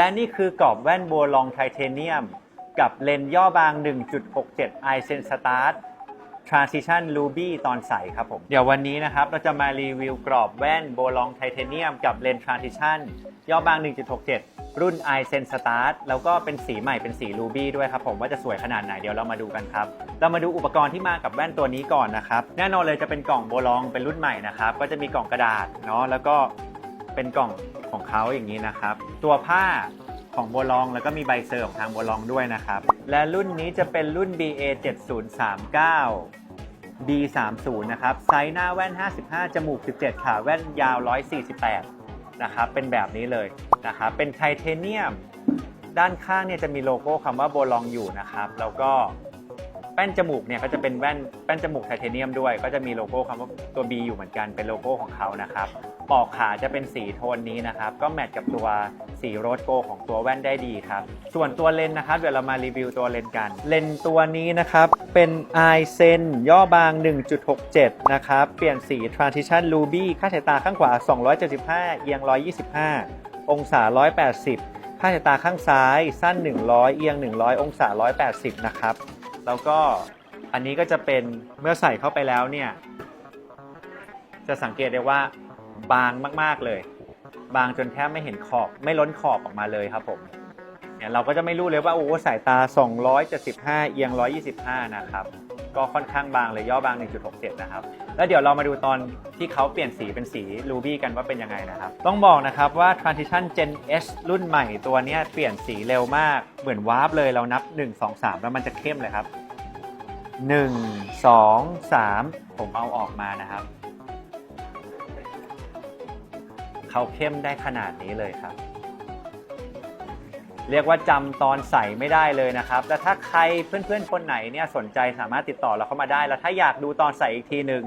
และนี่คือกรอบแว่นโบลองไทเทเนียม กับเลนส์ย่อบาง 1.67 i s e n Start Transition Ruby ตอนใสครับผม เดี๋ยววันนี้นะครับ เราจะมารีวิวกรอบแว่นโบลองไทเทเนียมกับเลนส์ Transition ย่อบาง 1.67 รุ่น i s e n Start แล้วก็เป็นสีใหม่เป็นสี Ruby ด้วยครับผมว่าจะสวยขนาดไหนเดี๋ยวเรามาดูกันครับ เรามาดูอุปกรณ์ที่มากับแว่นตัวนี้ก่อนนะครับ แน่นอนเลยจะเป็นกล่องโบลองเป็นรุ่นใหม่นะครับ ก็จะมีกล่องกระดาษเนาะแล้วก็ เป็นกล่องของเขาอย่างนี้นะครับ ตัวผ้าของโบลองแล้วก็มีใบเซอร์ของทางโบลองด้วยนะครับ และรุ่นนี้จะเป็นรุ่น BA 7039 B30 นะครับไซส์หน้าแว่น 55 จมูก 17 ขาแว่นยาว 148 นะครับ เป็นแบบนี้เลยนะครับ เป็นไทเทเนียม ด้านข้างเนี่ยจะมีโลโก้คำว่าโบลองอยู่นะครับ แล้วก็ แป้นจมูกเนี่ยก็จะเป็นแว่นแป้นจมูกไทเทเนียมด้วย ก็จะมีโลโก้คำว่าตัว B อยู่เหมือนกันเป็นโลโก้ของเขานะครับปอกขาจะเป็นสีโทนนี้นะครับ ก็แมทกับตัวสีโรสโกของตัวแว่นได้ดีครับ ส่วนตัวเลนนะครับ เดี๋ยวเรามารีวิวตัวเลนกัน เลนตัวนี้นะครับ เป็น i s e n ย่อบาง 1.67 นะครับ เปลี่ยนสี Transition Ruby ค่าสายตาข้างขวา 275 เอียง 125 องศา 180 ค่าสายตาข้างซ้ายสั้น 100 เอียง 100 องศา 180 นะครับ แล้วก็อันนี้ก็จะเป็นเมื่อใส่เข้าไปแล้วเนี่ย จะสังเกตได้ว่าบางมากๆเลย บางจนแทบไม่เห็นขอบไม่ล้นขอบออกมาเลยครับผมเนี่ยเราก็จะไม่รู้เลยว่าโอ้สายตา 275 เอียง 125 นะครับ ก็ค่อนข้างบางเลยย่อบาง 1.67 นะครับ แล้วเดี๋ยวเรามาดูตอนที่เขาเปลี่ยนสีเป็นสี Ruby กันว่าเป็นยังไงนะครับ ต้องบอกนะครับว่า Transition Gen S รุ่นใหม่ตัวนี้เปลี่ยนสีเร็วมาก เหมือนวาร์ปเลยเรานับ 1 2 3 แล้วมันจะเข้มเลยครับ 1 2 3 ผมเอาออกมานะครับ เขาเข้มได้ขนาดนี้เลยครับ เรียกว่าจำตอนใส่ไม่ได้เลยนะครับ แต่ถ้าใครเพื่อนๆคนไหนเนี่ยสนใจสามารถติดต่อเราเข้ามาได้ แล้วถ้าอยากดูตอนใส่อีกทีหนึ่ง